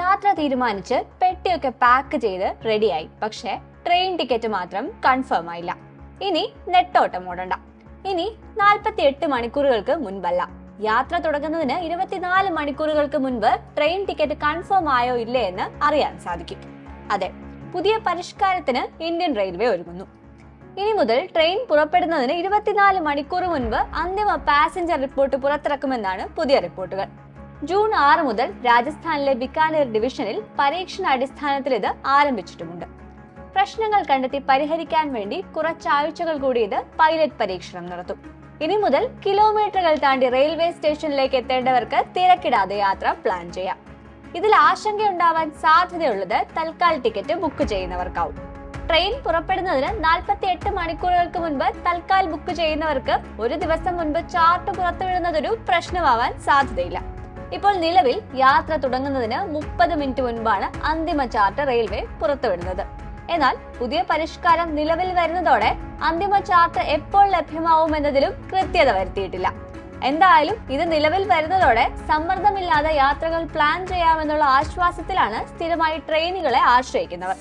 യാത്ര തീരുമാനിച്ച് പെട്ടിയൊക്കെ പാക്ക് ചെയ്ത് റെഡിയായി പക്ഷെ ട്രെയിൻ ടിക്കറ്റ് മാത്രം കൺഫേം ആയില്ല. ഇനി നെട്ടോട്ടം ഓടണ്ട ഇനി നാൽപ്പത്തി എട്ട് മണിക്കൂറുകൾക്ക് മുൻപല്ല. യാത്ര തുടങ്ങുന്നതിന് ഇരുപത്തിനാല് മണിക്കൂറുകൾക്ക് മുൻപ് ട്രെയിൻ ടിക്കറ്റ് കൺഫേം ആയോ ഇല്ലേ എന്ന് അറിയാൻ സാധിക്കും. അതെ പുതിയ പരിഷ്കാരത്തിന് ഇന്ത്യൻ റെയിൽവേ ഒരുങ്ങുന്നു. ഇനി മുതൽ ട്രെയിൻ പുറപ്പെടുന്നതിന് ഇരുപത്തിനാല് മണിക്കൂർ മുൻപ് അന്തിമ പാസഞ്ചർ റിപ്പോർട്ട് പുറത്തിറക്കുമെന്നാണ് പുതിയ റിപ്പോർട്ടുകൾ ജൂൺ ആറ് മുതൽ രാജസ്ഥാനിലെ ബിക്കാനീർ ഡിവിഷനിൽ പരീക്ഷണാടിസ്ഥാനത്തിൽ ഇത് ആരംഭിച്ചിട്ടുമുണ്ട്. പ്രശ്നങ്ങൾ കണ്ടെത്തി പരിഹരിക്കാൻ വേണ്ടി കുറച്ചാഴ്ചകൾ കൂടി ഇത് പൈലറ്റ് പരീക്ഷണം നടത്തും. ഇനി മുതൽ കിലോമീറ്ററുകൾ താണ്ടി റെയിൽവേ സ്റ്റേഷനിലേക്ക് എത്തേണ്ടവർക്ക് തിരക്കിടാതെ യാത്ര പ്ലാൻ ചെയ്യാം. ഇതിൽ ആശങ്കയുണ്ടാവാൻ സാധ്യതയുള്ളത് തൽക്കാൽ ടിക്കറ്റ് ബുക്ക് ചെയ്യുന്നവർക്കാവും. ട്രെയിൻ പുറപ്പെടുന്നതിന് നാൽപ്പത്തി എട്ട് മണിക്കൂറുകൾക്ക് മുൻപ് തൽക്കാൽ ബുക്ക് ചെയ്യുന്നവർക്ക് ഒരു ദിവസം മുൻപ് ചാർട്ട് പുറത്തുവിടുന്നതൊരു പ്രശ്നമാവാൻ സാധ്യതയില്ല. ഇപ്പോൾ നിലവിൽ യാത്ര തുടങ്ങുന്നതിന് മുപ്പത് മിനിറ്റ് മുൻപാണ് അന്തിമ ചാർട്ട് റെയിൽവേ പുറത്തുവിടുന്നത്. എന്നാൽ പുതിയ പരിഷ്കാരം നിലവിൽ വരുന്നതോടെ അന്തിമ ചാർട്ട് എപ്പോൾ ലഭ്യമാവുമെന്നതിലും കൃത്യത വരുത്തിയിട്ടില്ല. എന്തായാലും ഇത് നിലവിൽ വരുന്നതോടെ സമ്മർദ്ദമില്ലാതെ യാത്രകൾ പ്ലാൻ ചെയ്യാമെന്നുള്ള ആശ്വാസത്തിലാണ് സ്ഥിരമായി ട്രെയിനുകളെ ആശ്രയിക്കുന്നവർ